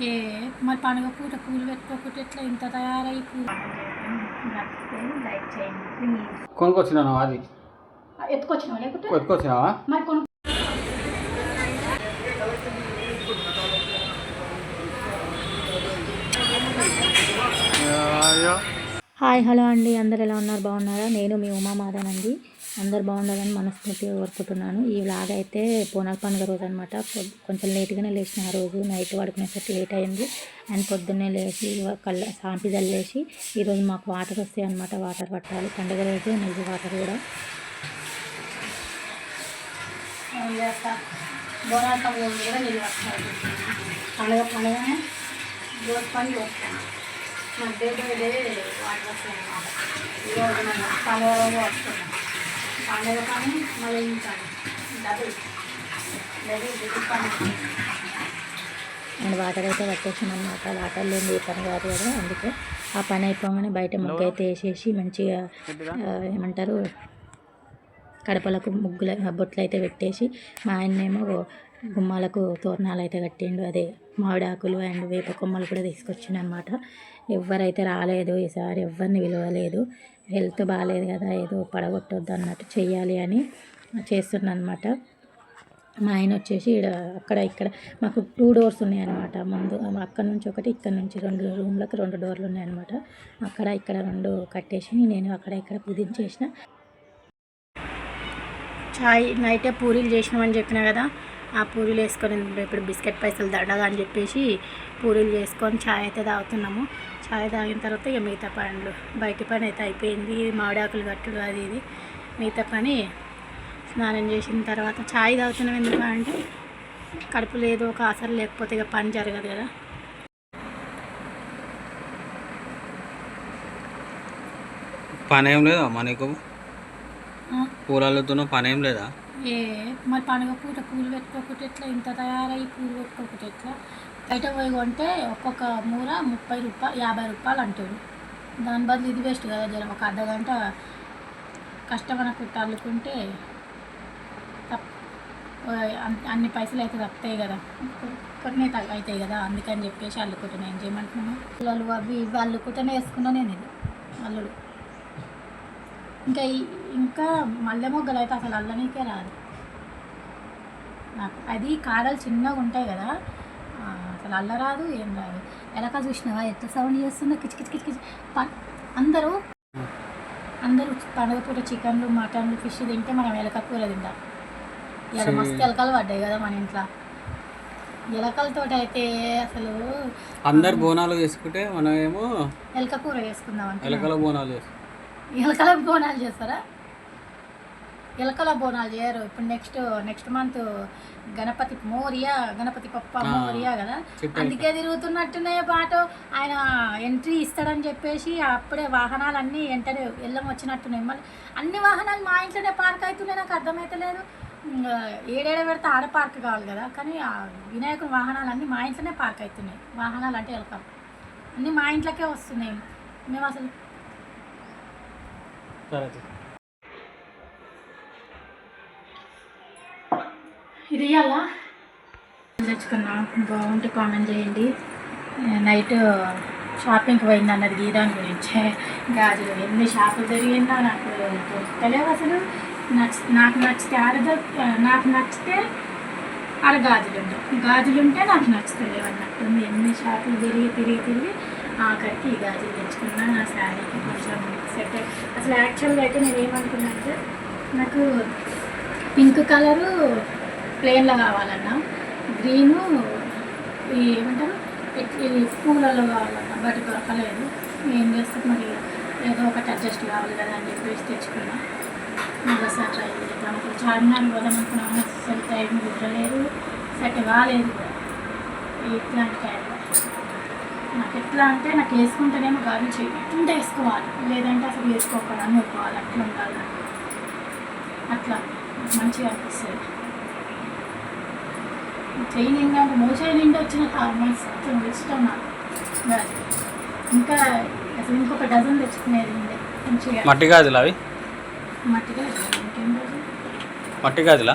ఏ మరి పండుగ పూట పూలు పెట్టుకోకుండా ఎట్లా ఇంత తయారై పూలు? లైక్ చేయండి ప్లీజ్ కొనుక్కొచ్చినాను అది? ఎత్తుకొచ్చినావా లేకుంటే? మరి కొను హాయ్ హలో అండి. అందరు ఎలా ఉన్నారు? బాగున్నారా? నేను మీ ఉమామాధన్ అండి అందరు బాగుండాలని మనస్ఫూర్తిగా కోరుకుంటున్నాను. ఈ వ్లాగ్ అయితే పోనాల పండుగ రోజు అనమాట కొంచెం లేట్గానే లేచిన ఆ రోజు నైట్ పడుకునేసరికి లేట్ అయింది. అండ్ పొద్దున్నే లేచి కళ్ళ సాంపి చల్లేసి ఈరోజు మాకు వాటర్ వస్తాయి అనమాట వాటర్ పట్టాలి. పండుగ రోజు నీళ్ళు వాటర్ కూడా. బోనాల పండుగ కూడా నీళ్ళు పట్టాలి. పండుగ పండుగనే రోజు పని చేస్తాను నాకు వాటర్ వస్తాయి అన్నమాట ఈరోజు మనం పండుగ రోజు వస్తున్నాం. పండుగ పని మళ్ళీ ఇంకా డబుల్. అండ్ వాటర్ అయితే పట్టేసాం అనమాట వాటర్ లేని ఏ పని కాదు కదా అందుకే ఆ పని అయిపోగానే బయట ముగ్గు అయితే వేసేసి మంచిగా ఏమంటారు కడపలకు ముగ్గుల బొట్లు అయితే పెట్టేసి మా ఆయన్నేమో గుమ్మాలకు తోరణాలు అయితే కట్టిండు. అదే మామిడాకులు అండ్ వేప కొమ్మలు కూడా తీసుకొచ్చిండు అనమాట ఎవరైతే రాలేదు ఈసారి ఎవరిని విలువలేదు. హెల్త్ బాగాలేదు కదా ఏదో పడగొట్టొద్దు అన్నట్టు చెయ్యాలి అని చేస్తున్నాను అనమాట మా ఆయన వచ్చేసి ఈడ అక్కడ ఇక్కడ మాకు టూ డోర్స్ ఉన్నాయన్నమాట. ముందు అక్కడ నుంచి ఒకటి ఇక్కడ నుంచి రెండు రూమ్లకు రెండు డోర్లు ఉన్నాయన్నమాట. అక్కడ ఇక్కడ రెండు కట్టేసి నేను అక్కడ ఇక్కడ కుదించేసిన. చాయ్ నైటే పూరీలు చేసినామని చెప్పిన కదా ఆ పూరీలు వేసుకొని ఇప్పుడు బిస్కెట్ పైసలు దండగా అని చెప్పేసి పూరీలు చేసుకొని చాయ్ అయితే తాగుతున్నాము. చాయ్ తాగిన తర్వాత ఇక మిగతా పనులు. బయట పని అయితే అయిపోయింది. మామిడాకులు కట్టుడు అది ఇది. మిగతా పని స్నానం చేసిన తర్వాత చాయ్ తాగుతున్నాం ఎందుకు అంటే కడుపు లేదు ఒక అసలు లేకపోతే ఇక పని జరగదు కదా. పని ఏం లేదా మనకు పూలతో పని ఏం లేదా? ఏ మరి పండుగ పూట పూలు పెట్టుకోకుండా ఎట్లా? ఇంత తయారై పూలు పెట్టుకోకుండా ఎట్లా? బయట పోయి కొంటే ఒక్కొక్క మూర ముప్పై రూపాయలు యాభై రూపాయలు అంటాడు దాని బదులు ఇది వేస్ట్ కదా జర ఒక అర్ధ గంట కష్టమైన కుట్ట అల్లుకుంటే తప్ అన్- అన్ని పైసలు అయితే తప్పుతాయి కదా. కొన్ని అవుతాయి కదా అందుకని చెప్పేసి అల్లుకుంటున్నాను ఏం చేయమంటున్నాను పిల్లలు అవి ఇవి అల్లుకుంటేనే వేసుకున్నా నేను ఇది అల్లుడు. ఇంకా ఇంకా మల్లె మొగ్గలు అయితే అసలు అల్లనికే రాదు. నాకు అది కాడలు చిన్నగా ఉంటాయి కదా అసలు అల్లరాదు ఏం రాదు. ఎలక చూసినావా? ఎంత సౌండ్ చేస్తుందో కిచ్ కిచ్ కిచ్ కిచ్. ప- అందరూ అందరూ పండుగ పూట చికెన్లు మటన్లు ఫిష్ తింటే మనం ఎలక కూర తింటాం. ఇలా మస్తు ఎలకలు పడ్డాయి కదా మన ఇంట్లో. ఎలకలతో అయితే అసలు అందరు బోనాలు చేసుకుంటే మనం ఏమో ఎలక కూర చేసుకుందాం ఎలకల బోనాలు చేసుకుంటాం. ఎలకల బోనాలు చేస్తారా? ఎలకల బోనాలు చేయరు. ఇప్పుడు next next month Ganapati Morya Ganapati Bappa Morya కదా. అందుకే తిరుగుతున్నట్టున్నాయి పాట ఆయన ఎంట్రీ ఇస్తాడని చెప్పేసి అప్పుడే వాహనాలు అన్నీ వెంటనే వెళ్ళం వచ్చినట్టున్నాయి మళ్ళీ అన్ని వాహనాలు మా ఇంట్లోనే పార్క్ అవుతున్నాయి నాకు అర్థమైతలేదు. ఇంకా ఏడేడ పెడితే ఆడ పార్క్ కావాలి కదా? కానీ ఆ వినాయకుని వాహనాలు అన్నీ మా ఇంట్లోనే పార్క్ అవుతున్నాయి వాహనాలు అంటే ఎలకలు అన్నీ మా ఇంట్లోకే వస్తున్నాయి. మేము అసలు ఇది అలా తెచ్చుకున్నా. బాగుంటే కామెంట్ చేయండి. నైట్ షాపింగ్కి పోయింది అన్నది గీదాని గురించే. గాజులు ఎన్ని షాపులు జరిగిందో నాకు తెలియదు అసలు. నచ్చ నాకు నచ్చితే ఆడ నాకు నచ్చితే ఆడ గాజులు ఉండవు గాజులు ఉంటే నాకు నచ్చుతలేవు అన్నట్టుంది ఎన్ని షాపులు తిరిగి తిరిగి తిరిగి ఆఖరికి ఈ గాజులు తెచ్చుకున్నా నా శారీకి కొంచెం సెట్ అసలు యాక్చువల్గా అయితే నేను ఏమనుకున్నాను అంటే నాకు పింక్ కలరు ప్లెయిన్లో కావాలన్నా గ్రీను ఈ ఏమంటారు? ఈ పూలలో కావాలన్నా బట్ దొరకలేదు. ఏం చేస్తే మరి? ఏదో ఒకటి అడ్జస్ట్ కావాలి కదా అని చెప్పేసి తెచ్చుకున్నా. మరోసారి ట్రై చేద్దాం ఇప్పుడు చార్మినార్ పోదాం అనుకున్నాను అసలు టైం కుదరలేదు. సెట్ కాలేదు. ఇట్లాంటి టైంలో నాకు ఎట్లా అంటే నాకు వేసుకుంటేనేమో గాలి చేయకుండా వేసుకోవాలి లేదంటే అసలు వేసుకోకుండా నూరుకోవాలి అట్లా ఉండాలి. అట్లా మంచిగా అనిపిస్తుంది. చెయ్యి నిండా మోచేయి నిండా వచ్చిన మస్తు ఇష్టం నాకు. ఇంకా అసలు ఇంకొక డజన్ తెచ్చుకునేది ఉండే మంచిగా. మట్టి గాజులు అవి? మట్టిగా ఇంకేం రోజు మట్టి గాజులా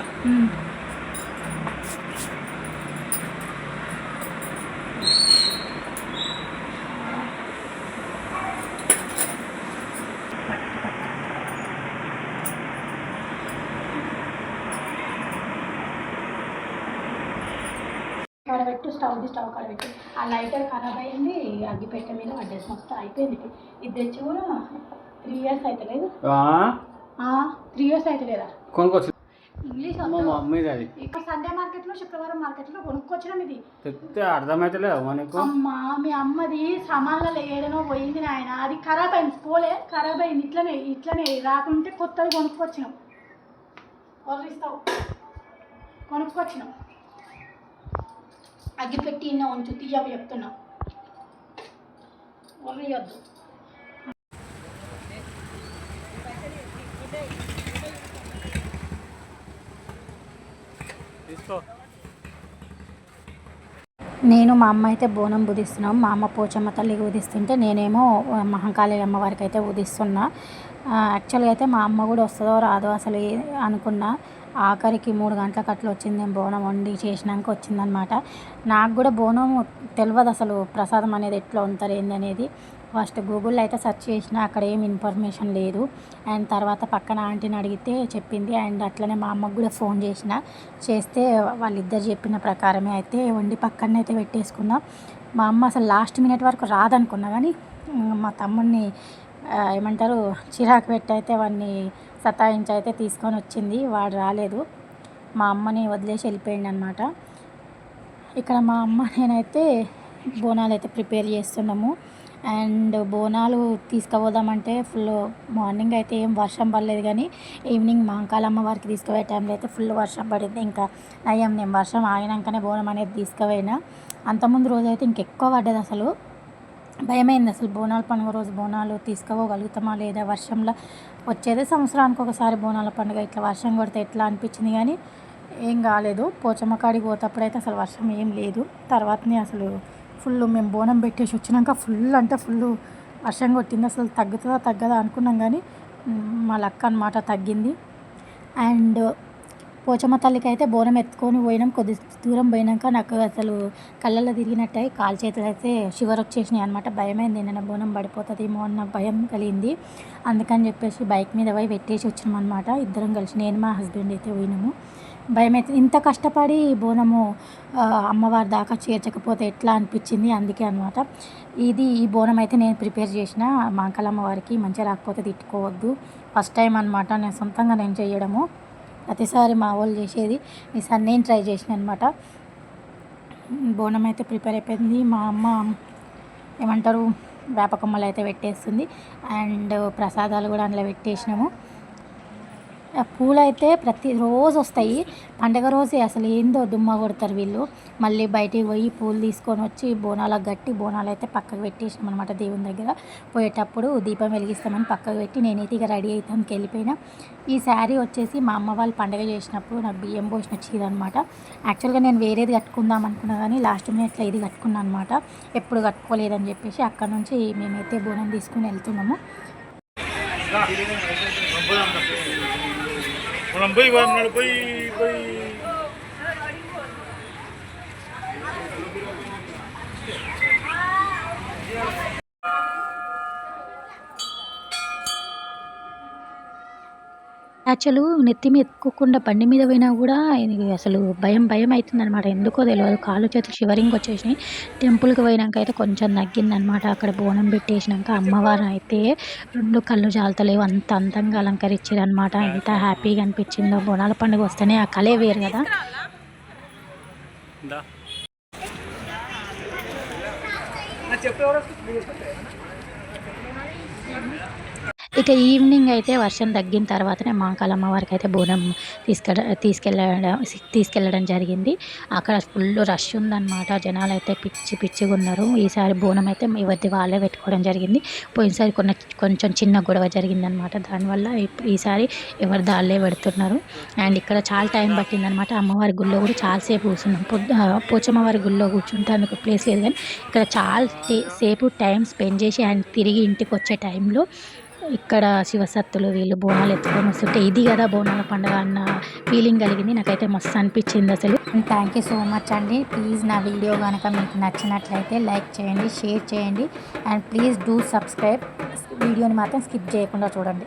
పెట్టు పెట్టు. ఆ లైటర్ ఖరాబ్ అయింది అగ్గిపెట్టె మీద పడ్డేసి మొత్తం అయిపోయింది ఇది తెచ్చి కూడా త్రీ ఇయర్స్ అవుతలేదు త్రీ ఇయర్స్ అవుతలేదా కొనుక్కొచ్చు ఇంగ్లీష్ ఇక్కడ సండే మార్కెట్లో శుక్రవారం మార్కెట్లో కొనుక్కొచ్చినాం ఇది. అర్థమైతలేదు అమ్మా మీ అమ్మది సామాన్లలో ఏడనో పోయింది నాయన. అది ఖరాబ్ అయింది. పోలే ఖరాబ్ అయింది. ఇట్లనే ఇట్లనే రాకుంటే కొత్తది కొనుక్కొచ్చినాం. కొనుక్కొచ్చినాం. అగ్గిపెట్టి ఇన్న ఉంచు తీయవి చెప్తున్నా. తీసుకో. నేను మా అమ్మ అయితే బోనం ఉదిస్తున్నాం మా అమ్మ పోచమ్మ తల్లికి ఉదిస్తుంటే నేనేమో మహంకాళి అమ్మవారికి అయితే ఉదిస్తున్నా ఆ, యాక్చువల్గా అయితే మా అమ్మ కూడా వస్తుందో రాదో అసలు అనుకున్నా. ఆఖరికి మూడు గంటలకు అట్లా వచ్చింది. బోనం వండి చేసినాక వచ్చిందనమాట. నాకు కూడా బోనం తెలియదు అసలు ప్రసాదం అనేది ఎట్లా ఉంటారు ఏంది అనేది. ఫస్ట్ గూగుల్లో అయితే సెర్చ్ చేసిన అక్కడ ఏం ఇన్ఫర్మేషన్ లేదు. అండ్ తర్వాత పక్కన ఆంటీని అడిగితే చెప్పింది. అండ్ అట్లనే మా అమ్మకు కూడా ఫోన్ చేసిన. చేస్తే వాళ్ళిద్దరు చెప్పిన ప్రకారమే అయితే వండి పక్కన అయితే పెట్టేసుకున్నాం. మా అమ్మ అసలు లాస్ట్ మినిట్ వరకు రాదనుకున్నా. కానీ మా తమ్ముడిని ఏమంటారు చిరాకు పెట్టి అయితే వాడిని సతాయించి అయితే తీసుకొని వచ్చింది. వాడు రాలేదు. మా అమ్మని వదిలేసి వెళ్ళిపోయింది అనమాట ఇక్కడ మా అమ్మ నేనైతే బోనాలు అయితే ప్రిపేర్ చేస్తున్నాము. అండ్ బోనాలు తీసుకుపోదామంటే ఫుల్ మార్నింగ్ అయితే ఏం వర్షం పడలేదు కానీ ఈవినింగ్ మాంకాల అమ్మవారికి తీసుకుపోయే టైంలో అయితే ఫుల్ వర్షం పడింది. ఇంకా అయ్యాం నేను వర్షం ఆగినాకనే బోనం అనేది తీసుకుపోయినా. అంతకుముందు రోజు అయితే ఇంకెక్కువ పడ్డది అసలు. భయమైంది అసలు బోనాల పండుగ రోజు బోనాలు తీసుకోగలుగుతామా లేదా? వర్షంలో వచ్చేదే సంవత్సరానికి ఒకసారి బోనాల పండుగ ఇట్లా వర్షం కొడితే ఎట్లా అనిపించింది కానీ ఏం కాలేదు. పోచమ్మ కాడికి పోతప్పుడు అయితే అసలు వర్షం ఏం లేదు. తర్వాతనే అసలు ఫుల్ మేము బోనం పెట్టేసి వచ్చినాక ఫుల్ అంటే ఫుల్ వర్షం కొట్టింది. అసలు తగ్గుతుందా తగ్గదా అనుకున్నాం కానీ మా లక్క అనమాట తగ్గింది. అండ్ పోచమ్మ తల్లికి అయితే బోనం ఎత్తుకొని పోయినాం. కొద్ది దూరం పోయినాక నాకు అసలు కళ్ళల్లో తిరిగినట్టయి కాలు చేతులు అయితే షివర్ వచ్చేసినాయి అనమాట భయమైంది నిన్న బోనం పడిపోతుందేమో అన్న భయం కలిగింది. అందుకని చెప్పేసి బైక్ మీద పోయి పెట్టేసి వచ్చినాం అనమాట ఇద్దరం కలిసి నేను మా హస్బెండ్ అయితే పోయినాము. భయం అయితే ఇంత కష్టపడి బోనము అమ్మవారి దాకా చేర్చకపోతే ఎట్లా అనిపించింది అందుకే అనమాట ఇది ఈ బోనం అయితే నేను ప్రిపేర్ చేసిన మా అంకల్ అమ్మవారికి మంచిగా రాకపోతే తిట్టుకోవద్దు. ఫస్ట్ టైం అనమాట నేను సొంతంగా నేను చేయడము. ప్రతిసారి మా వాళ్ళు చేసేది ఈసారి నేను ట్రై చేసిన అనమాట బోనం అయితే ప్రిపేర్ అయిపోయింది. మా అమ్మ ఏమంటారు వేపకొమ్మలు అయితే పెట్టేస్తుంది. అండ్ ప్రసాదాలు కూడా అందులో పెట్టేసినాము. పూలు అయితే ప్రతిరోజు వస్తాయి. పండగ రోజే అసలు ఏందో దుమ్మ కొడతారు వీళ్ళు. మళ్ళీ బయటికి పోయి పూలు తీసుకొని వచ్చి బోనాలకు గట్టి బోనాలు అయితే పక్కకు పెట్టేసినాం అనమాట దేవుని దగ్గర. పోయేటప్పుడు దీపం వెలిగిస్తామని పక్కకు పెట్టి నేనైతే ఇక రెడీ అవుతానికి వెళ్ళిపోయినా. ఈ శారీ వచ్చేసి మా అమ్మ వాళ్ళు పండగ చేసినప్పుడు నాకు బియ్యం పోసిన చీర అనమాట యాక్చువల్గా నేను వేరేది కట్టుకుందాం అనుకున్నా కానీ లాస్ట్ మినిట్లో ఇది కట్టుకున్నాను అనమాట ఎప్పుడు కట్టుకోలేదని చెప్పేసి అక్కడ నుంచి మేమైతే బోనం తీసుకుని వెళ్తున్నాము. మనం పోయి వాడినాడు పోయి పోయి యాక్చువల్ నెత్తి మీద ఎక్కకుండా బండి మీద పోయినా కూడా అసలు భయం భయం అవుతుంది అనమాట ఎందుకో తెలియదు కాళ్ళు చేతులు షివరింగ్ వచ్చేసినాయి. టెంపుల్కి పోయినాక అయితే కొంచెం తగ్గిందనమాట అక్కడ బోనం పెట్టేసినాక అమ్మవారు అయితే రెండు కళ్ళు జాలతలేవు. అంత అందంగా అలంకరించారు అనమాట ఎంత హ్యాపీగా అనిపించిందో. బోనాల పండుగ వస్తేనే ఆ కలే వేరు కదా. ఇక ఈవినింగ్ అయితే వర్షం తగ్గిన తర్వాతనే మాంకాలమ్మ వారికి అయితే బోనం తీసుక తీసుకెళ్ళడం తీసుకెళ్ళడం జరిగింది. అక్కడ ఫుల్ రష్ ఉందన్నమాట. జనాలు అయితే పిచ్చి పిచ్చిగా ఉన్నారు. ఈసారి బోనం అయితే ఎవరిది వాళ్ళే పెట్టుకోవడం జరిగింది. పోయినసారి కొన్న కొంచెం చిన్న గొడవ జరిగిందనమాట దానివల్ల ఈసారి ఎవరిది దాళ్ళే పెడుతున్నారు. అండ్ ఇక్కడ చాలా టైం పట్టిందనమాట అమ్మవారి గుళ్ళో కూడా చాలాసేపు కూర్చున్నాం. పొద్దు పోచమ్మవారి గుళ్ళో కూర్చుంటానికి ప్లేస్ లేదు కానీ ఇక్కడ చాలా సేపు టైం స్పెండ్ చేసి అండ్ తిరిగి ఇంటికి వచ్చే టైంలో ఇక్కడ శివసత్తులు వీళ్ళు బోనాలు ఎత్తుకొని వస్తుంటే ఇది కదా బోనాల పండుగ అన్న ఫీలింగ్ కలిగింది. నాకైతే మస్తు అనిపించింది అసలు. థ్యాంక్ యూ సో మచ్ అండి. ప్లీజ్ నా వీడియో కనుక మీకు నచ్చినట్లయితే లైక్ చేయండి షేర్ చేయండి. అండ్ ప్లీజ్ డూ సబ్స్క్రైబ్ వీడియోని మాత్రం స్కిప్ చేయకుండా చూడండి.